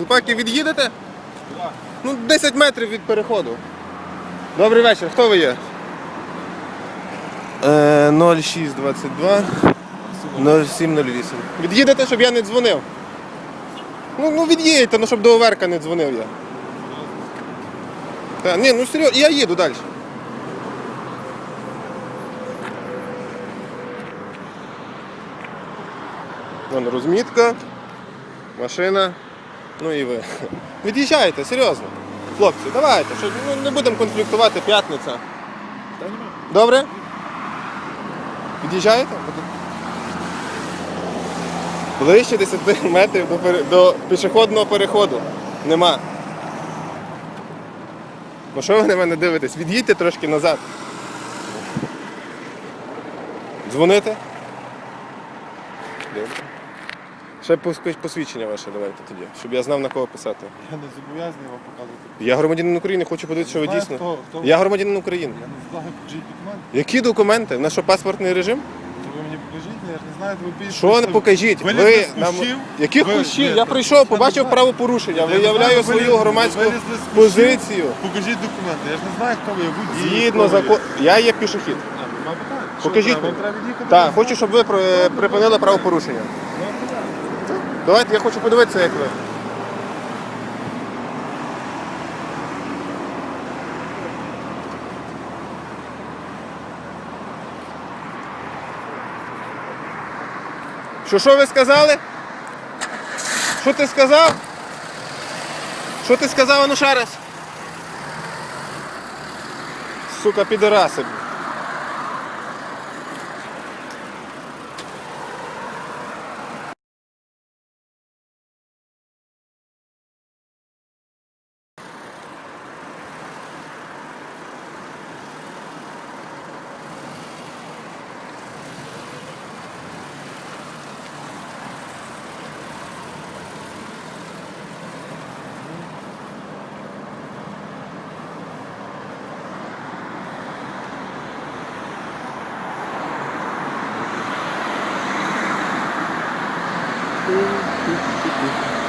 Хлопаки, від'їдете? Ну, 10 метрів від переходу. Добрий вечір, хто ви є? Е, 0622 0708. Від'їдете, щоб я не дзвонив. Ну, ну від'їдьте, ну щоб до Оверка не дзвонив я. Та, ні, ну серйозно, я їду далі. Вон розмітка, машина, ну і ви. Від'їжджайте, серйозно. Хлопці, давайте, що, ну, не будемо конфліктувати, п'ятниця. Добре? Від'їжджаєте? Ближче 10 метрів до, до пішохідного переходу. Нема. Ну що ви на мене дивитесь? Від'їдьте трошки назад. Дзвоните? Добре. Ще посвідчення ваше давайте тоді, щоб я знав на кого писати. Я не зобов'язаний вам показувати. Я громадянин України, хочу подивитися, що ви дійсно. хто- хто. Я громадянин України. Я не знаю, покажіть документи. Які документи? На що паспортний режим? То ви мені покажіть, я ж не знаю, ви більше. Що не покажіть? Ви Ви нам яких Ви- кущів? Я прийшов, побачив правопорушення, Я виявляю ви свою громадську ви позицію. Покажіть документи. Я ж не знаю, хто ви. Згідно ви є. закону. Я є пішохід. Що Покажіть мені. Так, хочу, щоб ви при- припинили правопорушення. Давайте, я хочу подивитися, як ви. Що, що ви сказали? Що ти сказав? Що ти сказав, ну ще раз? Сука, підараси. 252